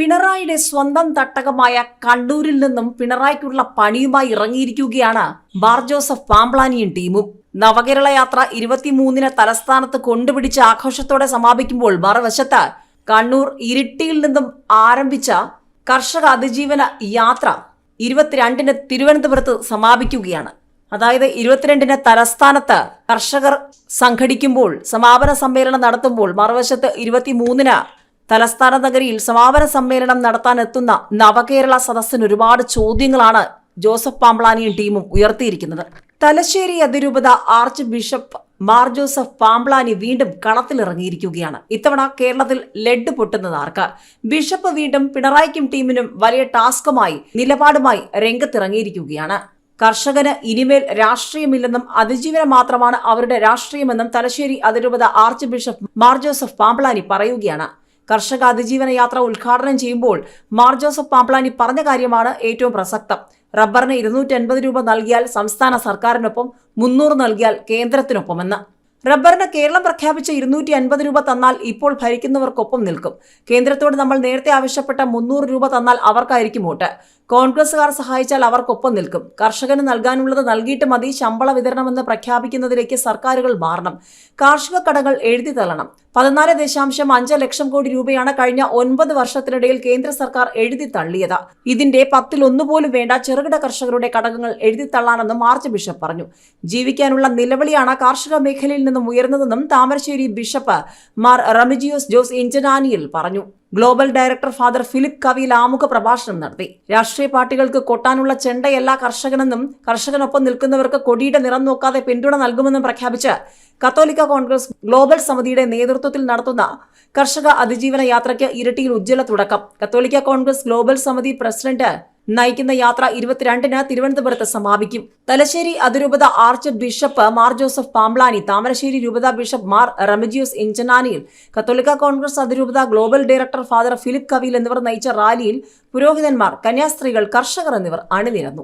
പിണറായിയുടെ സ്വന്തം തട്ടകമായ കണ്ണൂരിൽ നിന്നും പിണറായിക്കുള്ള പണിയുമായി ഇറങ്ങിയിരിക്കുകയാണ് ബാർ ജോസഫ് പാംപ്ലാനിയും ടീമും. നവകേരള യാത്ര ഇരുപത്തിമൂന്നിന് തലസ്ഥാനത്ത് കൊണ്ടുപിടിച്ച് ആഘോഷത്തോടെ സമാപിക്കുമ്പോൾ മറുവശത്ത് കണ്ണൂർ ഇരിട്ടിയിൽ നിന്നും ആരംഭിച്ച കർഷക അതിജീവന യാത്ര ഇരുപത്തിരണ്ടിന് തിരുവനന്തപുരത്ത് സമാപിക്കുകയാണ്. അതായത് ഇരുപത്തിരണ്ടിന് തലസ്ഥാനത്ത് കർഷകർ സംഘടിക്കുമ്പോൾ സമാപന സമ്മേളനം നടത്തുമ്പോൾ മറുവശത്ത് ഇരുപത്തിമൂന്നിന് തലസ്ഥാന നഗരിയിൽ സമാപന സമ്മേളനം നടത്താൻ എത്തുന്ന നവകേരള സദസ്സിന് ഒരുപാട് ചോദ്യങ്ങളാണ് ജോസഫ് പാംപ്ലാനിയും ടീമും ഉയർത്തിയിരിക്കുന്നത്. തലശ്ശേരി അതിരൂപത ആർച്ച് ബിഷപ്പ് മാർ ജോസഫ് പാംപ്ലാനി വീണ്ടും കളത്തിലിറങ്ങിയിരിക്കുകയാണ്. ഇത്തവണ കേരളത്തിൽ ലെഡ് പൊട്ടുന്നത് ആർക്ക്? ബിഷപ്പ് വീണ്ടും പിണറായിക്കും ടീമിനും വലിയ ടാസ്കുമായി നിലപാടുമായി രംഗത്തിറങ്ങിയിരിക്കുകയാണ്. കർഷകന് ഇനിമേൽ രാഷ്ട്രീയമില്ലെന്നും അതിജീവനം മാത്രമാണ് അവരുടെ രാഷ്ട്രീയമെന്നും തലശ്ശേരി അതിരൂപത ആർച്ച് ബിഷപ്പ് മാർ ജോസഫ് പാംപ്ലാനി പറയുകയാണ്. കർഷക അതിജീവന യാത്ര ഉദ്ഘാടനം ചെയ്യുമ്പോൾ മാർ ജോസഫ് പാപ്ലാനി പറഞ്ഞ കാര്യമാണ് ഏറ്റവും പ്രസക്തം. റബ്ബറിന് ഇരുന്നൂറ്റി അൻപത് രൂപ നൽകിയാൽ സംസ്ഥാന സർക്കാരിനൊപ്പം മുന്നൂറ് നൽകിയാൽ കേന്ദ്രത്തിനൊപ്പമെന്ന്. റബ്ബറിന് കേരളം പ്രഖ്യാപിച്ച ഇരുന്നൂറ്റി അൻപത് രൂപ തന്നാൽ ഇപ്പോൾ ഭരിക്കുന്നവർക്കൊപ്പം നിൽക്കും. കേന്ദ്രത്തോട് നമ്മൾ നേരത്തെ ആവശ്യപ്പെട്ട മുന്നൂറ് രൂപ തന്നാൽ അവർക്കായിരിക്കും വോട്ട്. കോൺഗ്രസുകാർ സഹായിച്ചാൽ അവർക്കൊപ്പം നിൽക്കും. കർഷകന് നൽകാനുള്ളത് നൽകിയിട്ട് മതി ശമ്പള വിതരണമെന്ന് പ്രഖ്യാപിക്കുന്നതിലേക്ക് സർക്കാരുകൾ മാറണം. കാർഷിക കടകൾ എഴുതി തള്ളണം. പതിനാല് ദശാംശം അഞ്ച് ലക്ഷം കോടി രൂപയാണ് കഴിഞ്ഞ ഒൻപത് വർഷത്തിനിടയിൽ കേന്ദ്ര സർക്കാർ എഴുതി തള്ളിയത്. ഇതിന്റെ പത്തിലൊന്നു പോലും വേണ്ട ചെറുകിട കർഷകരുടെ കടകങ്ങൾ എഴുതി തള്ളാനെന്നും മാർച്ച് ബിഷപ്പ് പറഞ്ഞു. ജീവിക്കാനുള്ള നിലവിളിയാണ് കാർഷിക മേഖലയിൽ നിന്നും ഉയർന്നതെന്നും താമരശ്ശേരി ബിഷപ്പ് മാർ റമിജിയോസ് ജോസ് ഇഞ്ചനാനിയിൽ പറഞ്ഞു. ഗ്ലോബൽ ഡയറക്ടർ ഫാദർ ഫിലിപ്പ് കവിയിൽ ആമുഖ പ്രഭാഷണം നടത്തി. രാഷ്ട്രീയ പാർട്ടികൾക്ക് കൊട്ടാനുള്ള ചെണ്ടയല്ല കർഷകനെന്നും കർഷകനൊപ്പം നിൽക്കുന്നവർക്ക് കൊടിയുടെ നിറം നോക്കാതെ പിന്തുണ നൽകുമെന്നും പ്രഖ്യാപിച്ച് കത്തോലിക്ക കോൺഗ്രസ് ഗ്ലോബൽ സമിതിയുടെ നേതൃത്വത്തിൽ നടത്തുന്ന കർഷക അതിജീവന യാത്രയ്ക്ക് ഇരട്ടിയിൽ ഉജ്ജ്വല തുടക്കം. കത്തോലിക്ക കോൺഗ്രസ് ഗ്ലോബൽ സമിതി പ്രസിഡന്റ് നയിക്കുന്ന യാത്ര ഇരുപത്തിരണ്ടിന് തിരുവനന്തപുരത്ത് സമാപിക്കും. തലശ്ശേരി അതിരൂപത archbishop Mar Joseph Pamplany Thamarassery രൂപത ബിഷപ്പ് മാർ റമജിയോസ് ഇഞ്ചനാനിയിൽ കത്തോലിക്ക കോൺഗ്രസ് അതിരൂപത global director father Philip Kavil എന്നിവർ നയിച്ച റാലിയിൽ പുരോഹിതന്മാർ കന്യാസ്ത്രീകൾ കർഷകർ എന്നിവർ അണിനിരന്നു.